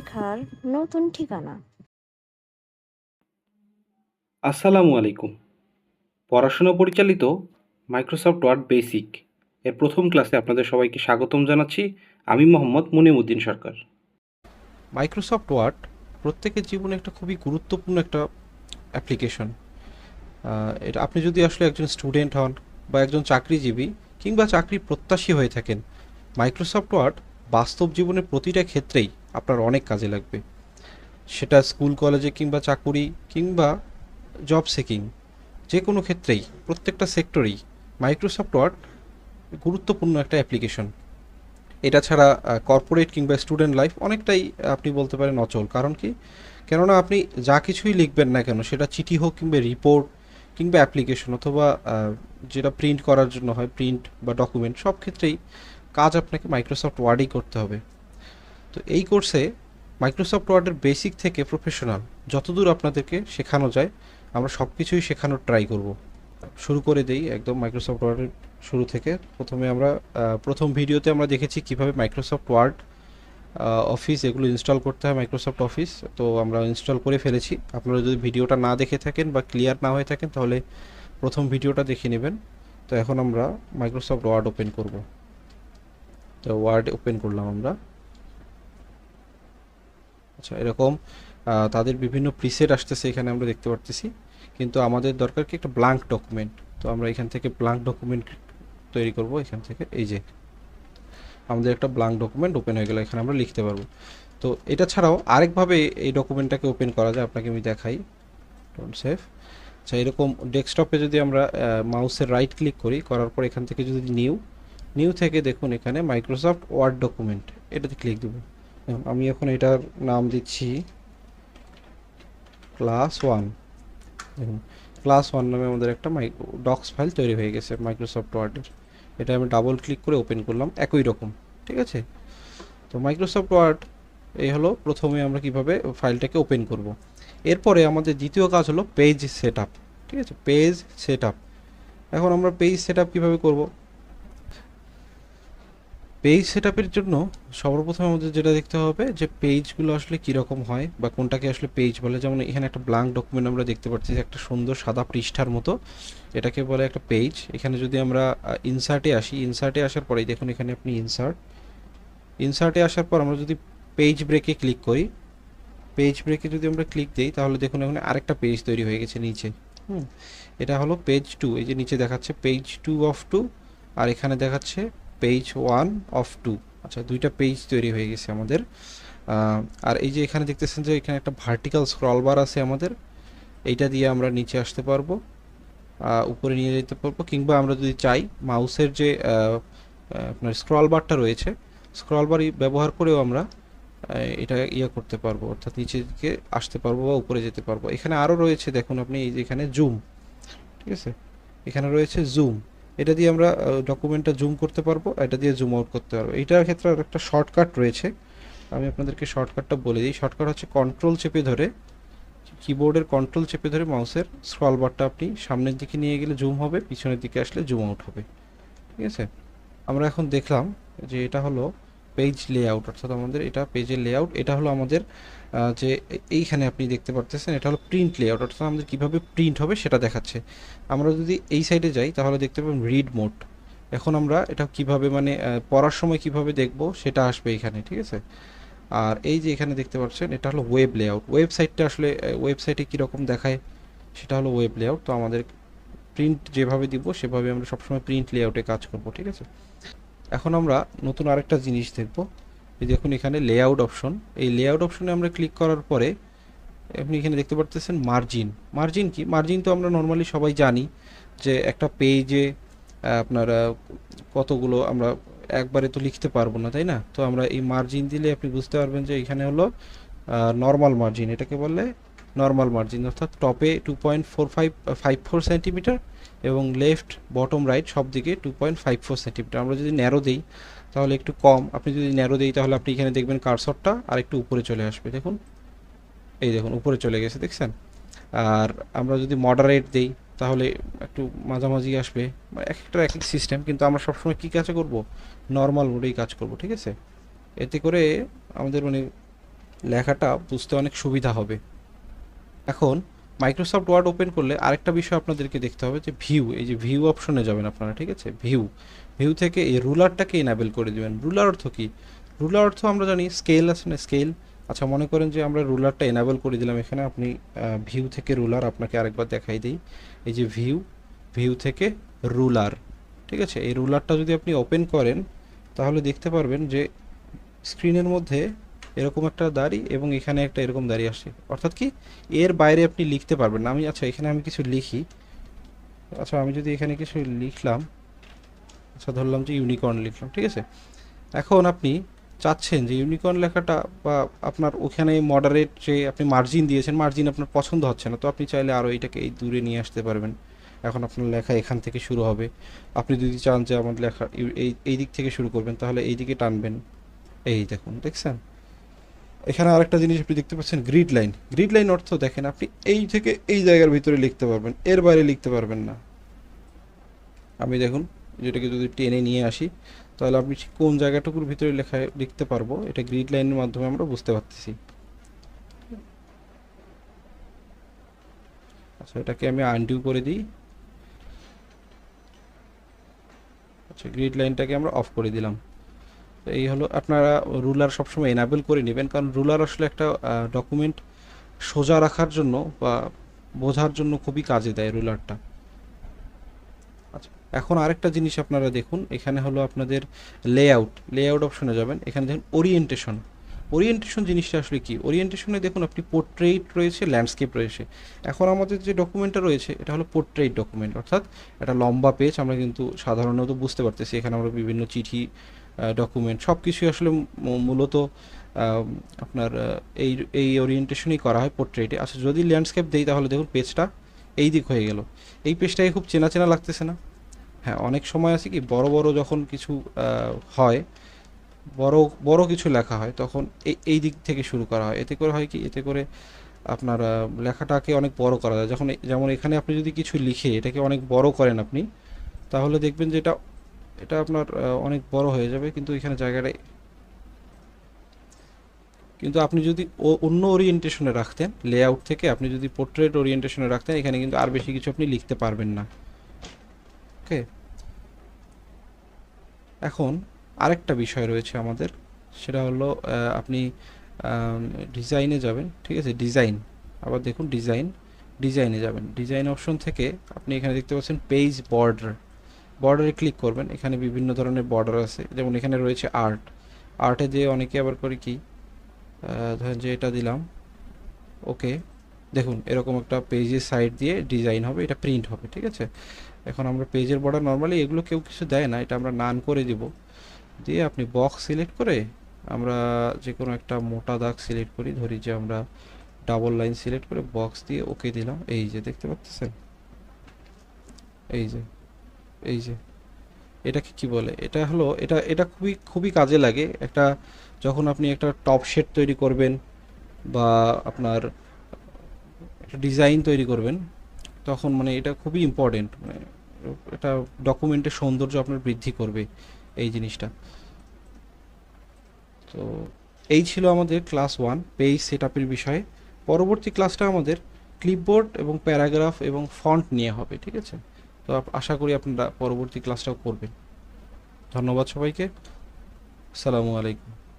শেখার নতুন ঠিকানা। আসসালামু আলাইকুম। পড়াশোনা পরিচালিত মাইক্রোসফট ওয়ার্ড বেসিক এর প্রথম ক্লাসে আপনাদের সবাইকে স্বাগতম জানাচ্ছি। আমি মোহাম্মদ মুনিমুদ্দিন সরকার। মাইক্রোসফট ওয়ার্ড প্রত্যেকের জীবনে একটা খুবই গুরুত্বপূর্ণ একটা অ্যাপ্লিকেশন। এটা আপনি যদি আসলে একজন স্টুডেন্ট হন বা একজন চাকরিজীবী কিংবা চাকরি প্রত্যাশী হয়ে থাকেন মাইক্রোসফট ওয়ার্ড বাস্তব জীবনের প্রতিটা ক্ষেত্রেই আপনার অনেক কাজে লাগবে। সেটা স্কুল, কলেজে কিংবা চাকুরি কিংবা জব সেকিং যে কোনো ক্ষেত্রেই, প্রত্যেকটা সেক্টরেই মাইক্রোসফট ওয়ার্ড গুরুত্বপূর্ণ একটা অ্যাপ্লিকেশন এটা ছাড়া কর্পোরেট কিংবা স্টুডেন্ট লাইফ অনেকটাই আপনি বলতে পারেন অচল। কারণ কি? কেননা আপনি যা কিছুই লিখবেন না কেন, সেটা চিঠি হোক কিংবা রিপোর্ট কিংবা অ্যাপ্লিকেশন অথবা যেটা প্রিন্ট করার জন্য হয় প্রিন্ট বা ডকুমেন্ট সব ক্ষেত্রেই কাজ আপনাকে মাইক্রোসফট ওয়ার্ডেই করতে হবে। তো এই কোর্সে মাইক্রোসফট ওয়ার্ডের বেসিক থেকে প্রফেশনাল যতদূর আপনাদেরকে শেখানো যায়, আমরা সব কিছুই শেখানোর ট্রাই করব। শুরু করে দেই একদম মাইক্রোসফট ওয়ার্ডের শুরু থেকে। প্রথমে আমরা প্রথম ভিডিওতে আমরা দেখেছি কীভাবে মাইক্রোসফট ওয়ার্ড অফিস এগুলো ইনস্টল করতে হয় মাইক্রোসফট অফিস তো আমরা ইনস্টল করে ফেলেছি। আপনারা যদি ভিডিওটা না দেখে থাকেন বা ক্লিয়ার না হয়ে থাকেন, তাহলে প্রথম ভিডিওটা দেখে নেবেন। তো এখন আমরা মাইক্রোসফট ওয়ার্ড ওপেন করব। তো ওয়ার্ড ওপেন করলাম আমরা। আচ্ছা এরকম তাদের বিভিন্ন প্রিসেট আসতেছে এখানে আমরা দেখতে পারতেছি। কিন্তু আমাদের দরকার কি একটা ব্ল্যাঙ্ক ডকুমেন্ট তো আমরা এখান থেকে ব্ল্যাঙ্ক ডকুমেন্ট তৈরি করব এখান থেকে এই যে। আমাদের একটা ব্ল্যাঙ্ক ডকুমেন্ট ওপেন হয়ে গেল এখানে আমরা লিখতে পারব। তো এটা ছাড়াও আরেকভাবে এই ডকুমেন্টটাকে ওপেন করা যায় আপনাকে আমি দেখাই। ডোন্ট সেভ আচ্ছা এরকম ডেস্কটপে যদি আমরা মাউসের রাইট ক্লিক করি করার পর এখান থেকে যদি নিউ নিউ থেকে দেখুন এখানে মাইক্রোসফট ওয়ার্ড ডকুমেন্ট এটাতে ক্লিক দেবো দেখুন, আমি এখন এটার নাম দিচ্ছি ক্লাস ওয়ান। দেখুন, ক্লাস ওয়ান নামে আমাদের একটা মাই, ডক্স ফাইল তৈরি হয়ে গেছে মাইক্রোসফট ওয়ার্ডের। এটা আমি ডাবল ক্লিক করে ওপেন করলাম, একই রকম, ঠিক আছে? তো মাইক্রোসফট ওয়ার্ড এই হলো প্রথমে আমরা কীভাবে ফাইলটাকে ওপেন করব। এরপরে আমাদের দ্বিতীয় কাজ হলো পেজ সেট ঠিক আছে? পেজ সেট এখন আমরা পেজ সেট আপ কীভাবে করব? পেজ সেট জন্য সর্বপ্রথম আমাদের যেটা দেখতে হবে যে পেজগুলো আসলে কীরকম হয় বা কোনটাকে আসলে পেজ বলে। যেমন এখানে একটা ব্ল্যাঙ্ক ডকুমেন্ট আমরা দেখতে পাচ্ছি একটা সুন্দর সাদা পৃষ্ঠার মতো। এটাকে বলে একটা পেজ এখানে যদি আমরা ইনসার্টে আসি ইনসার্টে আসার পরেই দেখুন এখানে আপনি ইনসার্ট ইনসার্টে আসার পর আমরা যদি পেজ ব্রেকে ক্লিক করি পেজ ব্রেকে যদি আমরা ক্লিক দিই, তাহলে দেখুন এখানে আরেকটা পেজ তৈরি হয়ে গেছে নিচে। হুম, এটা হলো পেজ টু এই যে নিচে দেখাচ্ছে পেজ টু অফ টু আর এখানে দেখাচ্ছে পেজ ওয়ান অফ টু আচ্ছা দুইটা পেজ তৈরি হয়ে গেছে আমাদের। আর এই যে এখানে দেখতেছেন যে এখানে একটা ভার্টিক্যাল স্ক্রল বার আছে আমাদের। এইটা দিয়ে আমরা নিচে আসতে পারব। উপরে নিয়ে যেতে পারব। কিংবা আমরা যদি চাই, মাউসের যে আপনার স্ক্রল বারটা রয়েছে স্ক্রল বার ব্যবহার করেও আমরা এটা ইয়ে করতে পারব। অর্থাৎ নিচের দিকে আসতে পারব বা উপরে যেতে পারব। এখানে আরও রয়েছে, দেখুন আপনি এই যে এখানে জুম ঠিক আছে? এখানে রয়েছে জুম এটা দিয়ে আমরা ডকুমেন্টটা জুম করতে পারব এটা দিয়ে জুম আউট করতে পারব। এইটার ক্ষেত্রে একটা শর্টকাট রয়েছে। আমি আপনাদেরকে শর্টকাটটা বলে দিই। শর্টকাট হচ্ছে কন্ট্রোল চেপে ধরে কিবোর্ডের কন্ট্রোল চেপে ধরে মাউসের স্ক্রল বারটা আপনি সামনের দিকে নিয়ে গেলে জুম হবে, পিছনের দিকে আসলে জুম আউট হবে। ঠিক আছে? আমরা এখন দেখলাম যে এটা হলো পেজ লেআউট অর্থাৎ আমাদের এটা পেজের লেআউট এটা হলো আমাদের যে এইখানে আপনি দেখতে পারতেছেন, এটা হলো প্রিন্ট লেআউট অর্থাৎ আমাদের কীভাবে প্রিন্ট হবে সেটা দেখাচ্ছে। আমরা যদি এই সাইডে যাই, তাহলে দেখতে পাবেন রিড মোড এখন আমরা এটা কীভাবে মানে পড়ার সময় কীভাবে দেখব, সেটা আসবে এখানে, ঠিক আছে? আর এই যে এখানে দেখতে পাচ্ছেন, এটা হলো ওয়েব লেআউট ওয়েবসাইটটা আসলে ওয়েবসাইটে কীরকম দেখায়, সেটা হলো ওয়েব লেআউট তো আমাদের প্রিন্ট যেভাবে দিব, সেভাবে আমরা সবসময় প্রিন্ট লেআউটে কাজ করব, ঠিক আছে? এখন আমরা নতুন আরেকটা জিনিস দেখব। এই দেখুন এখানে লেআউট অপশন এই লেআউট অপশনে আমরা ক্লিক করার পরে আপনি এখানে দেখতে পারতেছেন মার্জিন মার্জিন কি? মার্জিন তো আমরা নর্মালি সবাই জানি যে একটা পেজে আপনার কতগুলো আমরা একবারে তো লিখতে পারব না, তাই না? তো আমরা এই মার্জিন দিলে আপনি বুঝতে পারবেন যে এখানে হলো নর্মাল মার্জিন এটাকে বলে নর্মাল মার্জিন অর্থাৎ টপে two point four five five four centimetre এবং লেফট বটম রাইট সব দিকে two point five four centimetre আমরা যদি ন্যারো দিই, তাহলে একটু কম। আপনি যদি ন্যারো দিই, তাহলে আপনি এখানে দেখবেন কারসরটা আর একটু উপরে চলে আসবে। দেখুন, এই দেখুন, উপরে চলে গেছে, দেখছেন? আর আমরা যদি মডারেট দিই, তাহলে একটু মাঝামাঝি আসবে। মানে এক একটা এক এক সিস্টেম কিন্তু আমরা সবসময় কী কাজ করব? নর্মাল মোডেই কাজ করব, ঠিক আছে? এতে করে আমাদের মানে লেখাটা বুঝতে অনেক সুবিধা হবে। এখন মাইক্রোসফট ওয়ার্ড ওপেন করলে আরেকটা বিষয় আপনাদেরকে দেখতে হবে যে ভিউ এই যে ভিউ অপশনে যাবেন আপনারা, ঠিক আছে? ভিউ ভিউ থেকে এই রুলারটাকে এনাবেল করে দিবেন। রুলার অর্থ কি? রুলার অর্থ আমরা জানি স্কেল আছে না স্কেল আচ্ছা মনে করেন যে আমরা রুলারটা এনাবেল করে দিলাম এখানে, আপনি ভিউ থেকে রুলার আপনাকে আরেকবার দেখাই দিই। এই যে ভিউ ভিউ থেকে রুলার ঠিক আছে? এই রুলারটা যদি আপনি ওপেন করেন, তাহলে দেখতে পারবেন যে স্ক্রিনের মধ্যে এরকম একটা দাড়ি এবং এখানে একটা এরকম দাড়ি আসে। অর্থাৎ কি, এর বাইরে আপনি লিখতে পারবেন আমি আচ্ছা এখানে আমি কিছু লিখি। আচ্ছা আমি যদি এখানে কিছু লিখলাম আচ্ছা ধরলাম যে ইউনিকর্ন লিখলাম, ঠিক আছে? এখন আপনি চাচ্ছেন যে ইউনিকর্ন লেখাটা বা আপনার ওখানে মডারেট যে আপনি মার্জিন দিয়েছেন মার্জিন আপনার পছন্দ হচ্ছে না, তো আপনি চাইলে আরও এটাকে এই দূরে নিয়ে আসতে পারবেন। এখন আপনার লেখা এখান থেকে শুরু হবে। আপনি যদি চান যে আমার লেখা এই এই দিক থেকে শুরু করবেন, তাহলে এই দিকে টানবেন। এই দেখুন, দেখছেন? এখানে আরেকটা জিনিস আপনি দেখতে পাচ্ছেন গ্রিড লাইন গ্রিড লাইন অর্থ দেখেন, আপনি এই থেকে এই জায়গার ভিতরে লিখতে পারবেন, এর বাইরে লিখতে পারবেন না। আমি দেখুন, যেটাকে যদি টেনে নিয়ে আসি, তাহলে আপনি কোন জায়গাটুকুর ভিতরে লেখা লিখতে পারব, এটা গ্রিড লাইনের মাধ্যমে আমরা বুঝতে পারতেছি। আচ্ছা এটাকে আমি আনডিউ করে দিই। আচ্ছা গ্রিড লাইনটাকে আমরা অফ করে দিলাম। এই হলো আপনারা রুলার সবসময় এনাবেল করে নেবেন, কারণ রুলার আসলে একটা ডকুমেন্ট সোজা রাখার জন্য বা বোঝার জন্য খুবই কাজে দেয় রুলারটা আচ্ছা এখন আরেকটা জিনিস আপনারা দেখুন, এখানে হলো আপনাদের লেআউট লেআউট অপশনে যাবেন, এখানে দেখুন ওরিয়েন্টেশন ওরিয়েন্টেশন জিনিসটা আসলে কি? ওরিয়েন্টেশনে দেখুন আপনি পোর্ট্রেট রয়েছে ল্যান্ডস্কেপ রয়েছে। এখন আমাদের যে ডকুমেন্টটা রয়েছে, এটা হলো পোর্ট্রেট ডকুমেন্ট অর্থাৎ একটা লম্বা পেজ আমরা কিন্তু সাধারণত বুঝতে পারতেছি, এখানে আমরা বিভিন্ন চিঠি ডকুমেন্ট সব কিছুই আসলে মূলত আপনার এই এই ওরিয়েন্টেশনই করা হয় পোর্ট্রেটে আচ্ছা যদি ল্যান্ডস্কেপ দেই তাহলে দেখুন পেজটা এই দিক হয়ে গেল। এই পেজটাকে খুব চেনা চেনা লাগতেছে না। হ্যাঁ অনেক সময় আছে কি, বড় বড় যখন কিছু হয়, বড় বড় কিছু লেখা হয়, তখন এই এই দিক থেকে শুরু করা হয়। এতে করে হয় কি, এতে করে আপনার লেখাটাকে অনেক বড় করা যায়। যখন যেমন এখানে আপনি যদি কিছু লিখে এটাকে অনেক বড় করেন আপনি, তাহলে দেখবেন যে এটা এটা আপনার অনেক বড় হয়ে যাবে, কিন্তু এখানে জায়গাটা কিন্তু আপনি যদি অন্য ওরিয়েন্টেশনে রাখতেন লেআউট থেকে আপনি যদি পোর্ট্রেট ওরিয়েন্টেশনে রাখতেন, এখানে কিন্তু আর বেশি কিছু আপনি লিখতে পারবেন না। ওকে? এখন আরেকটা বিষয় রয়েছে আমাদের, সেটা হলো আপনি ডিজাইনে যাবেন, ঠিক আছে? ডিজাইন আবার দেখুন ডিজাইন ডিজাইনে যাবেন। ডিজাইন অপশন থেকে আপনি এখানে দেখতে পাচ্ছেন পেজ বর্ডার বর্ডারে ক্লিক করবেন, এখানে বিভিন্ন ধরনের বর্ডার আছে। যেমন এখানে রয়েছে আর্ট আর্টে যে অনেকে আবার করে কি ধরেন যে এটা দিলাম ওকে দেখুন এরকম একটা পেজের সাইড দিয়ে ডিজাইন হবে, এটা প্রিন্ট হবে, ঠিক আছে? এখন আমরা পেজের বর্ডার নর্মালি এগুলো কেউ কিছু দেয় না, এটা আমরা নান করে দিব। দিয়ে আপনি বক্স সিলেক্ট করে আমরা যে কোনো একটা মোটা দাগ সিলেক্ট করি, ধরি যে আমরা ডাবল লাইন সিলেক্ট করে বক্স দিয়ে ওকে দিলাম। এই যে দেখতে পাচ্ছেন? এই যে। এই যে, এটাকে কি বলে? এটা হলো, এটা এটা খুবই খুবই কাজে লাগে। একটা, যখন আপনি একটা টপ শেড তৈরি করবেন বা আপনার একটা ডিজাইন তৈরি করবেন, তখন মানে এটা খুবই ইম্পর্টেন্ট মানে এটা ডকুমেন্টের সৌন্দর্য আপনার বৃদ্ধি করবে এই জিনিসটা। তো এই ছিল আমাদের ক্লাস ওয়ান পেজ সেট আপের বিষয়ে। পরবর্তী ক্লাসটা আমাদের ক্লিপবোর্ড এবং প্যারাগ্রাফ এবং ফন্ট নিয়ে হবে, ঠিক আছে? তো আশা করি আপনারা পরবর্তী ক্লাসটাও করবেন। ধন্যবাদ সবাইকে। আসসালামু আলাইকুম।